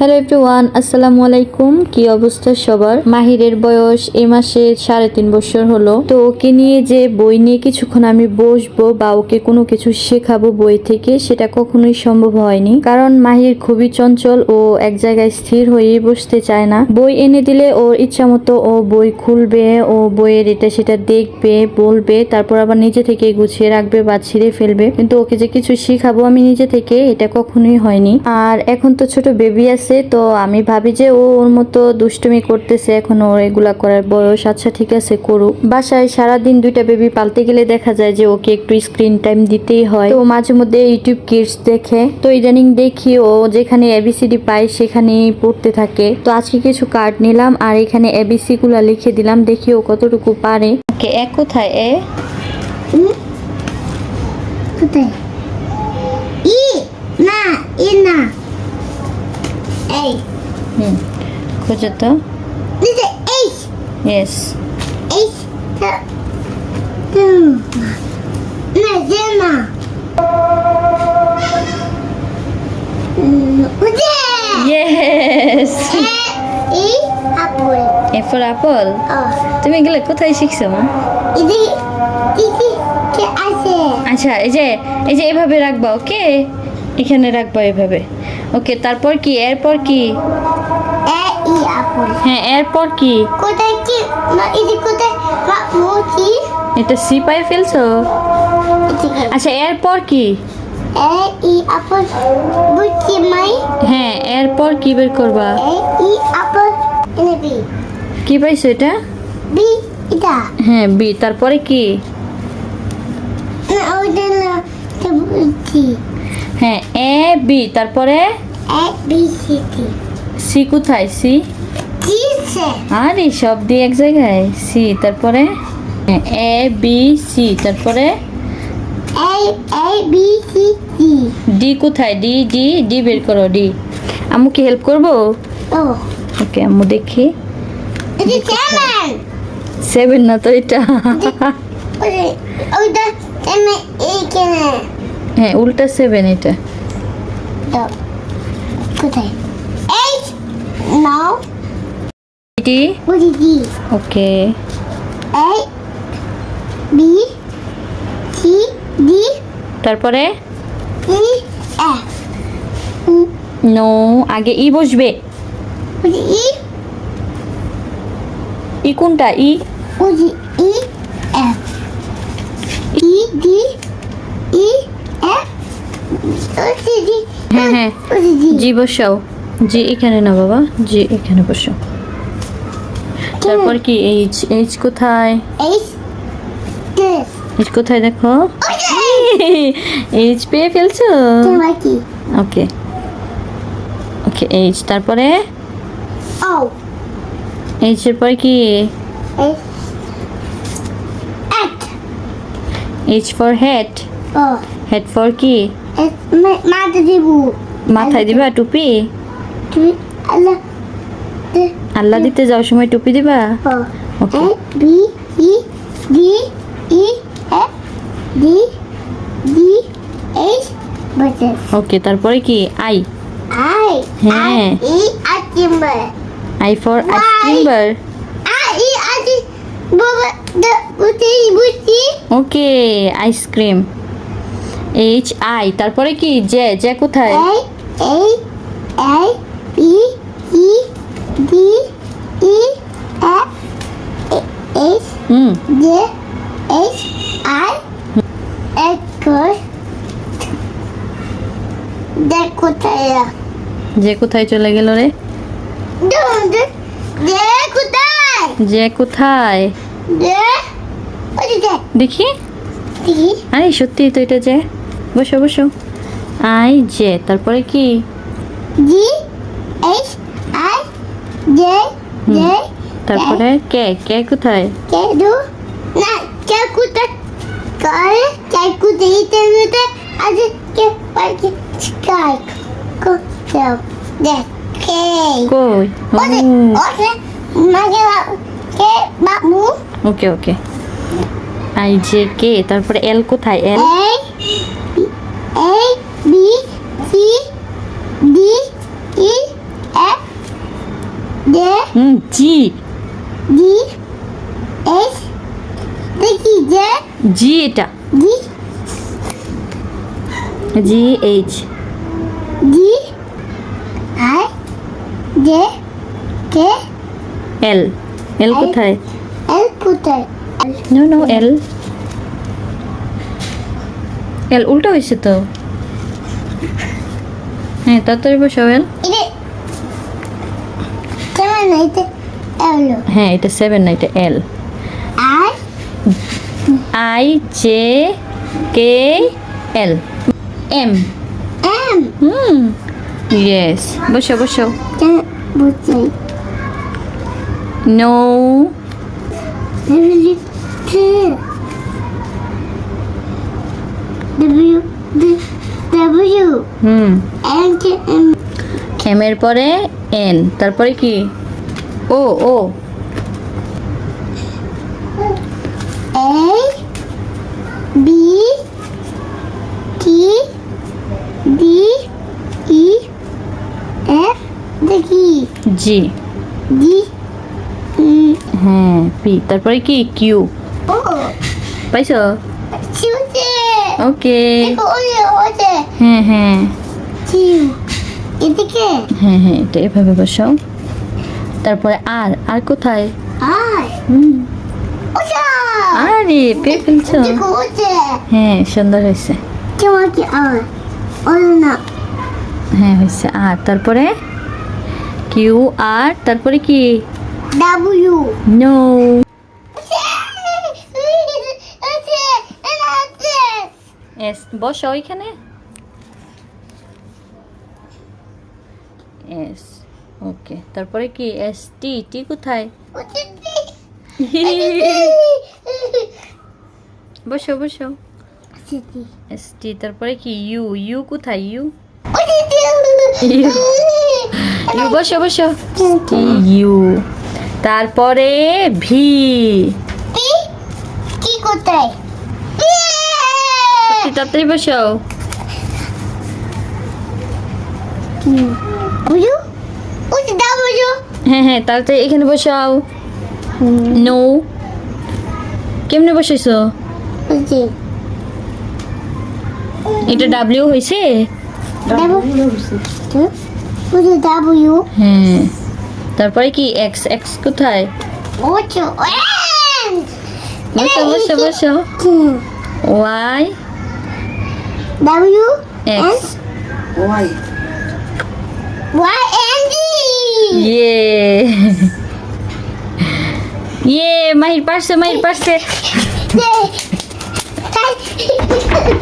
Hello everyone, আসসালামু আলাইকুম। কি অবস্থা সবার? মাহিরের বয়স এ মাসে সাড়ে তিন বছর হলো। তো ওকে নিয়ে যে বই নিয়ে কিছুক্ষণ আমি বসবো বা ওকে কোনো কিছু শেখাবো বই থেকে, সেটা কখনোই সম্ভব হয়নি। কারণ মাহির খুবই চঞ্চল ও এক জায়গায় স্থির হয়ে বসতে চায় না। বই এনে দিলে ওর ইচ্ছা মতো ও বই খুলবে, ও বইয়ের এটা সেটা দেখবে, বলবে, তারপর আবার নিজে থেকে গুছিয়ে রাখবে বা ছিঁড়ে ফেলবে। কিন্তু ওকে যে কিছু শিখাবো আমি নিজে থেকে, এটা কখনোই হয়নি। আর এখন তো ছোট বেবি আছে তো আমি ভাবি যে ও ওর মতো দুষ্টুমি করতেছে এখন ওর এগুলা করার বয়স আচ্ছা ঠিক আছে করুক। বাসায় সারাদিন দুইটা বেবি পালতে গেলে দেখা যায় যে ওকে একটু স্ক্রিন টাইম দিতেই হয়। তো মাঝে মধ্যে ইউটিউব কিডস দেখে তো ইদানিং দেখি ও যেখানে এবিসিডি পায় সেখানেই পড়তে থাকে। তো আজকে কিছু কার্ড নিলাম আর এখানে এবিসি গুলা লিখে দিলাম দেখি ও কতটুকু পারে। ওকে এ কোথায় এ? কোথায়? ই না ই না। এই হুম খোঁজো তো নিচে এইচ ইয়েস এইচ না যে না ইয়েস এই আপল এ ফর অ্যাপল ও তুমি এগুলো কোথায় শিখছো মা? ইদি ইদি কে আছে আচ্ছা এই যে এই যে এভাবে রাখবা ওকে? এখানে রাখবা এভাবে। ওকে তারপর কি? এরপর কি? হ্যাঁ এরপর কি? কোথায় কি? কোথায়? এটা সি পাই ফেলছো আচ্ছা এরপর কি? হ্যাঁ এরপর কি বের করবা? কি পাইছো এটা? বি এটা। হ্যাঁ বি। তারপরে কি? ওটা হ্যাঁ এ বি তারপরে? এ বি সি সি কোথায়? সি? আরে সব দিয়ে এক জায়গায়। সি তারপরে? হ্যাঁ, এ বি সি তারপরে? A A B C T D কোথায়? ডি ডি ডি বের করো ডি। আম্মু কি হেল্প করব? ও। ওকে আম্মু দেখি। সেভেন না তো এটা? হ্যাঁ উল্টা সেভেন এটা। কোথায়? Eight now. D okay A B C D তারপরে? ই এফ নো আগে ই বসবে। ই ই কোনটা? ই ই এফ ই ডি ই হ্যাঁ হ্যাঁ। জি বসাও। জি এখানে না বাবা। জি এখানে বসো তারপর কি এইচ এইচ কোথায়? এইচ কোথায় দেখো? এইচ পেয়ে ফেলছো? ওকে। ওকে এইচ তারপরে? এইচ এর পরে কি? H for head head for কি? মাথা দিব। মাথায় দিবা টুপি? তুমি আল্লাহ আল্লাহ দিতে যাওয়ার সময় টুপি দিবা? Okay. B E D E F D D H okay তারপরে কি? আই। আই হ্যাঁ। E আচিম্বার I for Why? Ice cream I E বুঝি ওকে আইসক্রিম। এইচ আই তারপরে কি? জে জে কোথায়? এই এই B E D E F H hmm. J H I acre দেখ কোথায় জে কোথায় চলে গেল রে? দে কোথায়? জে কোথায়? দে দেখি। দেখি। আরে সত্যি তো এটা জে বসো বসো। আই জে তারপরে কি? G H I J J তারপরে কে? কে কোথায়? কে দু? না কে কোথায়? করে? কে কোথায়? ইতে মতে আজ কে পাইছে? স্কাই। কো যাও। দেখ কে? কই? ওরে মাগে কে? বাবু। Okay okay. I J K? তারপরে এল কোথায়? এল এই এই B C D E J hmm G. D H দেখি জে জি এটা। D G H. D I J K L. L কোথায়? এল কোথায়? নো নো এল এল উল্টা হয়েছে তো। হ্যাঁ তাড়াতাড়ি বসাও এল হ্যাঁ এটা সেভেন না এটা L I J K L M M hmm yes বসো বসো। নো। হুম। এর পরে এন তারপরে কি? O O. A B T D E F দেখি জি E হ্যাঁ পি তারপরে কি? কিউ O পাইছো? ওকে হ্যাঁ হ্যাঁ এদিকে হ্যাঁ হ্যাঁ এটা এভাবে বসাও তারপরে আর আর কোথায় আর হুম আরে পেয়ে ফেলছো হ্যাঁ সুন্দর হয়েছে কি আর না হ্যাঁ হয়েছে আর তারপরে কিউ আর তারপরে কি ডাব্লিউ নো এস, বসো ওইখানে। S, okay. তারপরে কি? এস, টি টি কোথায়? বসো বসো। এস, টি, তারপরে কি? ইউ ইউ কোথায়? ইউ? ইউ। বসো বসো। T U. তারপরে ভি। কি কোথায়? তাড়াতাড়ি বসো বুঝু ওই ডাব্লিউ হ্যাঁ হ্যাঁ তাড়াতাড়ি এখানে বসাও নো কেমনে বসাইছো এটা ডাব্লিউ হয়েছে ডাব্লিউ হ্যাঁ তারপরে কি এক্স এক্স কোথায় বসো বসো বসো Y W X Y Y and Z. Yeah. Yeah. Mahir পারছে Mahir পারছে